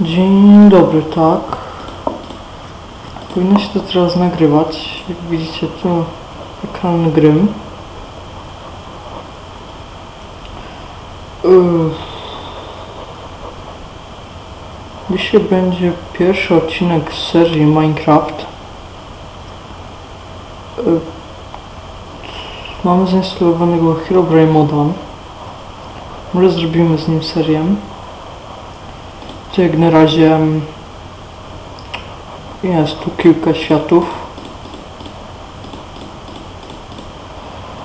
Dzień dobry, tak. Powinno się to teraz nagrywać. Jak widzicie, tu ekran gry. Uff. Dzisiaj będzie pierwszy odcinek z serii Minecraft. Mamy zainstalowanego Herobrine moda. Może zrobimy z nim serię. Jak na razie mm, jest tu kilka światów.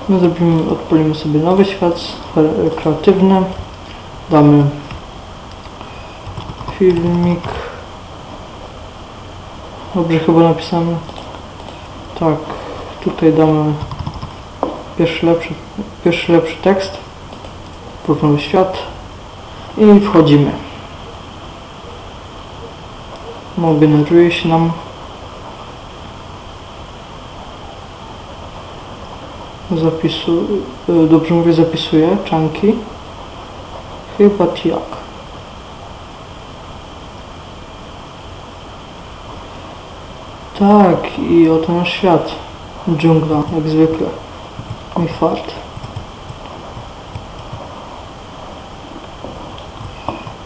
My zrobimy, odpalimy sobie nowy świat, e, kreatywny. Damy filmik. Dobrze chyba napisane. Tak, tutaj damy pierwszy lepszy, pierwszy lepszy tekst. Próbny świat. I wchodzimy. No, generuje się nam zapisu, y, dobrze mówię, zapisuję, czanki. Chyba jak. Tak, i oto nasz świat. Dżungla, jak zwykle. Mój fart.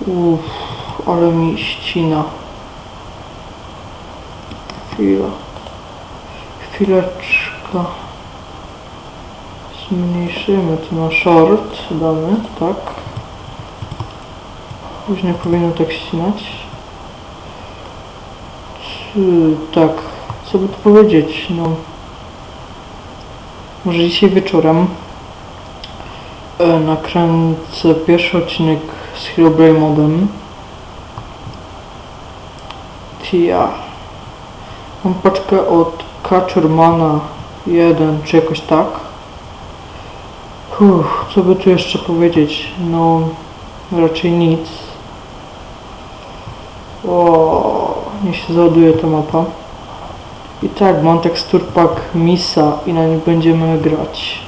Uff, ale mi ścina. Chwila. Chwileczka. Zmniejszymy to na short. Damy, tak. Już nie powinno tak ścinać. Czy, tak. Co by tu powiedzieć? No. Może dzisiaj wieczorem e, nakręcę pierwszy odcinek z Herobrine modem. Tia. Mam paczkę od Kaczermana 1 czy jakoś tak. Uff, co by tu jeszcze powiedzieć? No, raczej nic. O, niech się załaduje ta mapa. I tak, mam tekstur pack Misa i na nim będziemy grać.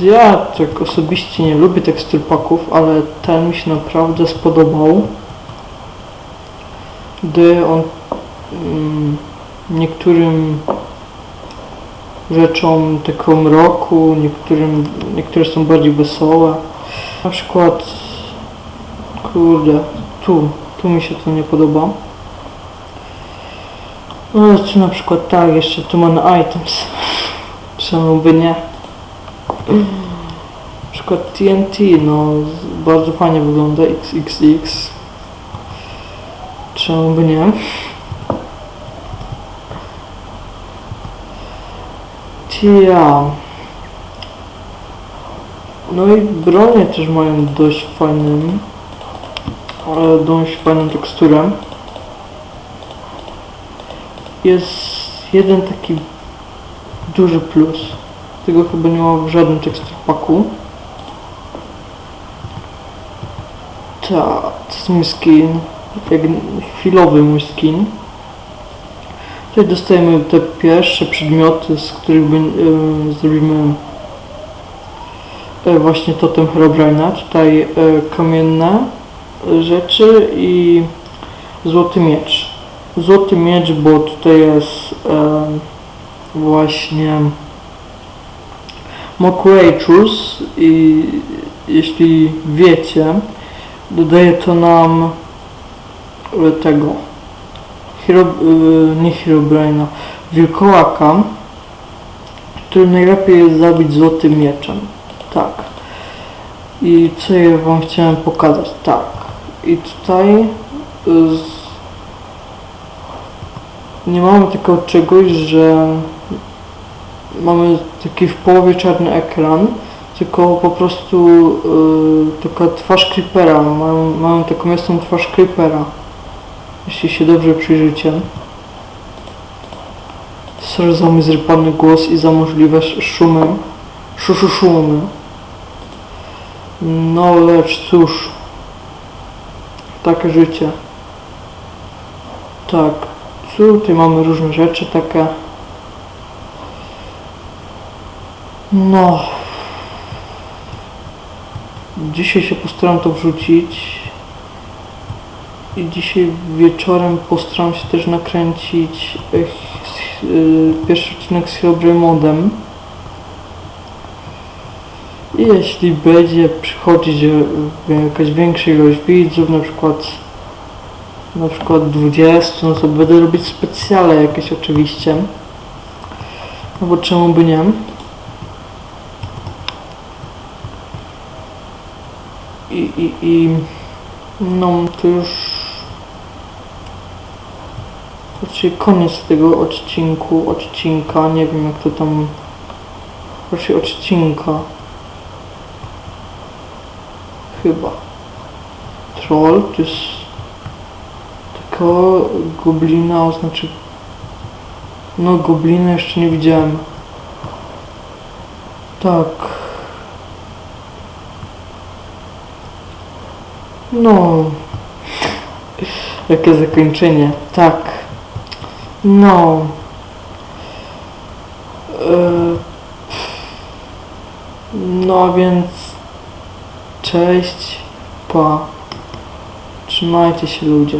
Ja tak osobiście nie lubię tekstur packów, ale ten mi się naprawdę spodobał gdy on mm, niektórym rzeczom taką mroku, niektórym, niektóre są bardziej wesołe. Na przykład, kurde, tu, tu mi się to nie podoba. No tu na przykład tak, jeszcze tu mamy items. Czemu by nie? Na przykład TNT, no bardzo fajnie wygląda, XXX. Czemu by nie? Tia. No i bronie też mają dość fajnym, ale dość fajną teksturę. Jest jeden taki duży plus. Tego chyba nie ma w żadnym tekstur paku. Ta, to jest mój skin jak chwilowy mój skin. Tutaj dostajemy te pierwsze przedmioty, z których by, y, zrobimy y, właśnie totem Herobrine'a. Tutaj y, kamienne rzeczy i złoty miecz. Złoty miecz, bo tutaj jest y, właśnie Mokrachus i jeśli wiecie, dodaje to nam tego Hero, e, nie Herobrine'a, wilkołaka, który najlepiej jest zabić złotym mieczem. Tak. I co ja wam chciałem pokazać? Tak. I tutaj e, z... nie mamy takiego czegoś, że mamy taki w połowie czarny ekran, tylko po prostu y, taka twarz creepera, mają, mają taką jasną twarz creepera, jeśli się dobrze przyjrzycie. Sorry za mój zrypany głos i za możliwe sz- szumy, szuszu szumy. No lecz cóż, takie życie. Tak, tutaj mamy różne rzeczy takie. No, Dzisiaj się postaram to wrzucić. I dzisiaj wieczorem postaram się też nakręcić e, y, pierwszy odcinek z Herobrine modem. I jeśli będzie przychodzić e, jakaś większa ilość widzów, na przykład na przykład 20, no to będę robić specjale jakieś oczywiście. No bo czemu by nie? I, i, i no to już raczej koniec tego odcinku, odcinka, nie wiem jak to tam raczej odcinka chyba troll to jest taka goblina oznaczy no goblina jeszcze nie widziałem tak No. Jakie zakończenie. Tak. No. E, No więc. Cześć. Pa. Trzymajcie się ludzie.